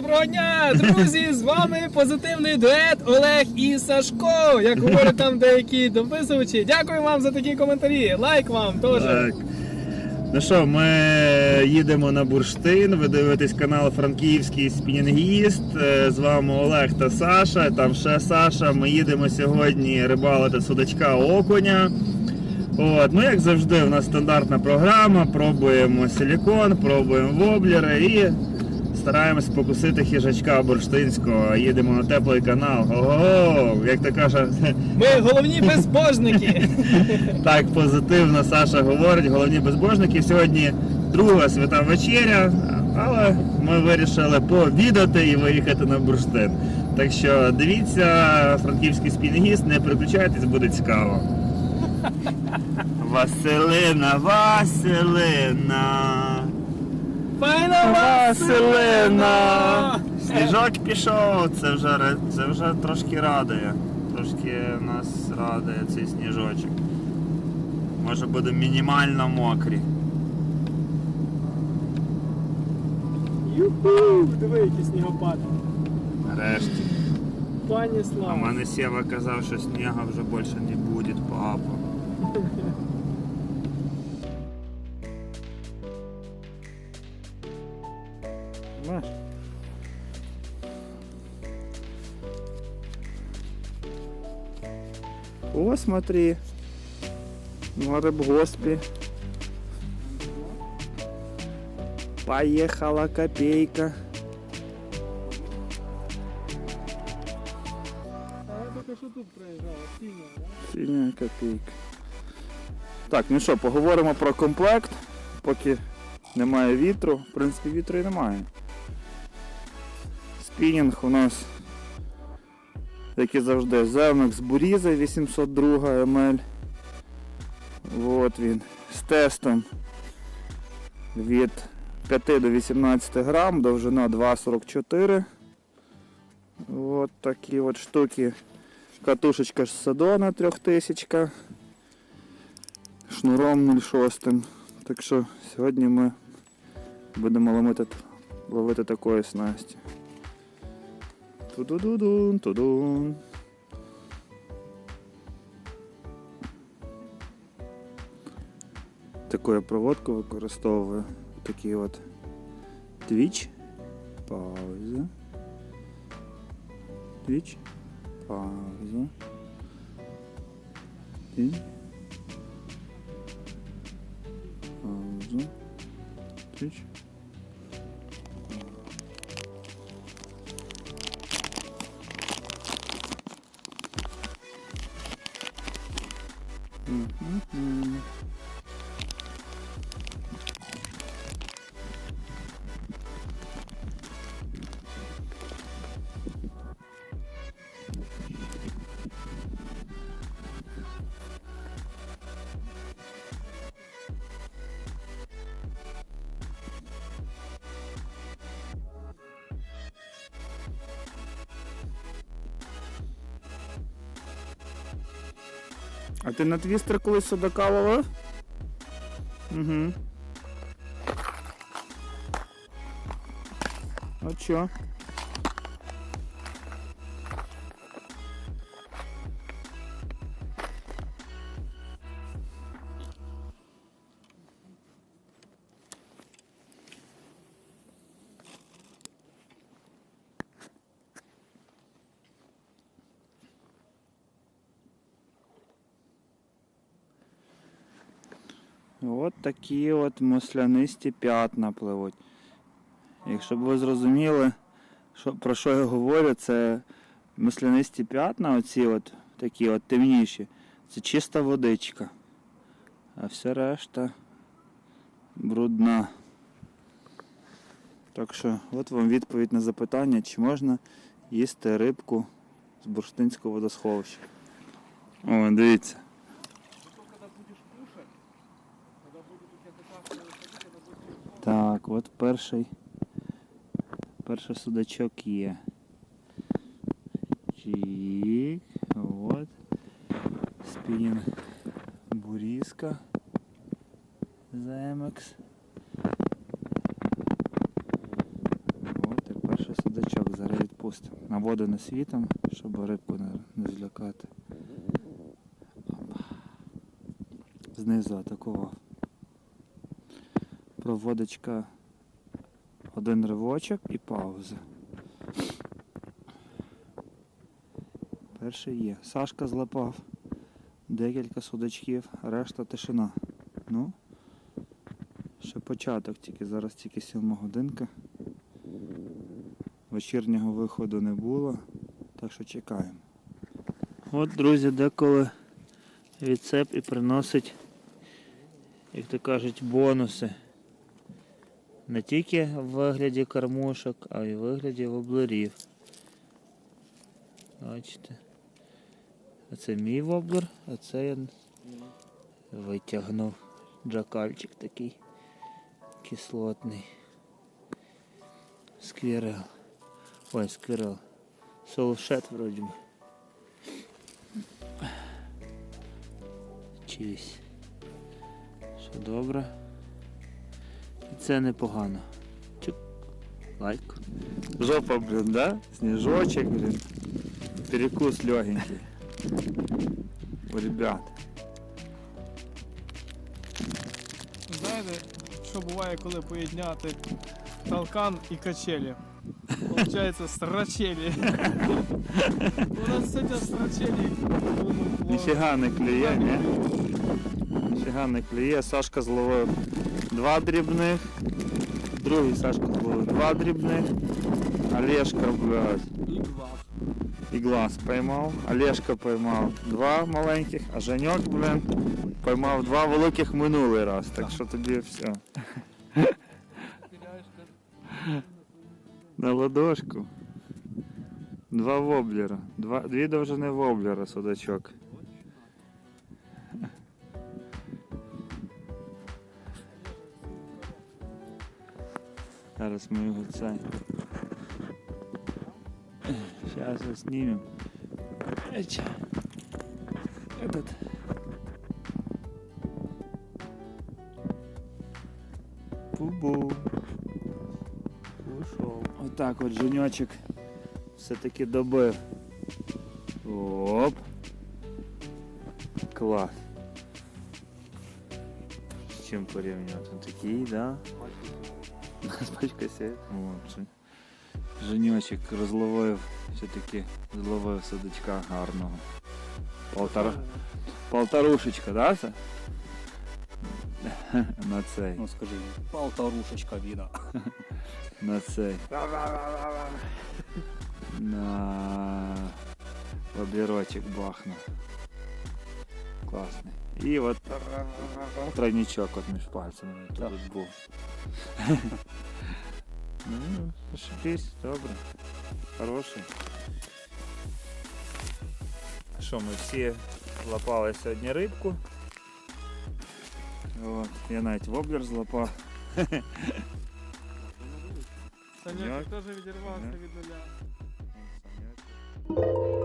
Доброго дня, друзі! З вами позитивний дует Олег і Сашко. Як говорять там деякі дописувачі. Дякую вам за такі коментарі. Лайк вам теж. Так. Ну що, ми їдемо на бурштин. Ви дивитесь канал Франківський спінінгіст. Е, З вами Олег та Саша. Там ще Саша. Ми їдемо сьогодні рибалити судачка окуня. От, ну як завжди, у нас стандартна програма. Пробуємо силікон, пробуємо воблери і стараємось покусити хижачка бурштинського. Їдемо на теплий канал. Ого, як то каже, Ми головні безбожники. так позитивно Саша говорить, головні безбожники. Сьогодні друга свята вечеря, але ми вирішили пообідати і виїхати на бурштин. Так що дивіться, франківський спінгіст, не переключайтесь, буде цікаво. Василина, Василина. Файна Василина! Сніжок пішов, це вже, це вже трошки радує. Трошки нас радує цей сніжочок. Може буде мінімально мокрі. Юху! Диви, який снігопад. Нарешті. Пані А слава. мене Сєва казав, що снігу вже більше не буде, папа. О, смотри. На рыбгоспе. Поехала копейка. Синя копійка. Так, ну що, поговоримо про комплект. Поки немає вітру. В принципі, вітру і немає. Спінінг у нас, як і завжди, Zemix Буріза 802 МЛ. От він. З тестом від 5 до 18 грам, довжина 2,44. От такі от штуки. Катушечка ж Садона 3000. Шнуром 0,6. Так що сьогодні ми будемо ловити, ловити такої снасті. Тудудудун, тудун. Таку я проводку використовую. Такий от твіч. Пауза. Твіч. Пауза. Твіч. Пауза. Твіч. Mm. А ти на твістер колись судака ловив? Угу. А чо? От такі от маслянисті п'ятна пливуть. Якщо б ви зрозуміли, що, про що я говорю, це маслянисті п'ятна, оці от такі от темніші, це чиста водичка. А все решта брудна. Так що, от вам відповідь на запитання, чи можна їсти рибку з бурштинського водосховища. О, дивіться. Так, от перший. Перший судачок є. Чик. От. Спінінг бурізка. Земекс. От і перший судачок. Наводимо світом, щоб рибку не, не злякати. Знизу атакував. Проводочка. Один ривочок і пауза. Перший є. Сашка злапав. Декілька судачків, решта тишина. Ну, ще початок тільки, зараз тільки сьома годинка. Вечірнього виходу не було, так що чекаємо. От, друзі, деколи відцеп і приносить, як то кажуть, бонуси. Не тільки в вигляді кормушок, а й в вигляді воблерів. Бачите. Оце мій воблер, а це я витягнув джакальчик такий кислотний. Сквірел. Ой, сквірел. Солшет вроді. Чись. Що добре. Це непогано. Чик. Лайк. Жопа, блін, да? Сніжочок, блін. Перекус легенький. У ребят. Знаєте, що буває, коли поєдняти талкан і качелі? Получається страчелі. У нас сьогодні страчелі. Ніфіга не клює, ні? Ніфіга не клює. Сашка зловив два дрібних. Другий Сашка зловив два дрібних. Олешка, блядь. І два. І глаз поймав. Олешка поймав два маленьких, а Женьок, блін, поймав два великих минулий раз. Так що тобі все. На ладошку. Два воблера. Два, дві довжини воблера, судачок. Зараз ми його. Сейчас снимем. Эч. Этот. Бу-бу. Ушов. Отак от женечок все-таки добив. Оп. Клас. З чим порівнювати? Такий, да? Пачка сеть. О, це. Женечок розловив, все-таки зловив судачка гарного. Полтора, полторушечка, да? Це? На цей. Ну скажи, полторушечка вина. На цей. На воблерочек бахнув. Класний. І от тройничок от між пальцями тут був. Ну, пошипись, добре. Хороший. Що, ми всі лапали сьогодні рибку. От, я навіть воблер злапав. Саня Як? теж відірвався Ні. від нуля. Саня.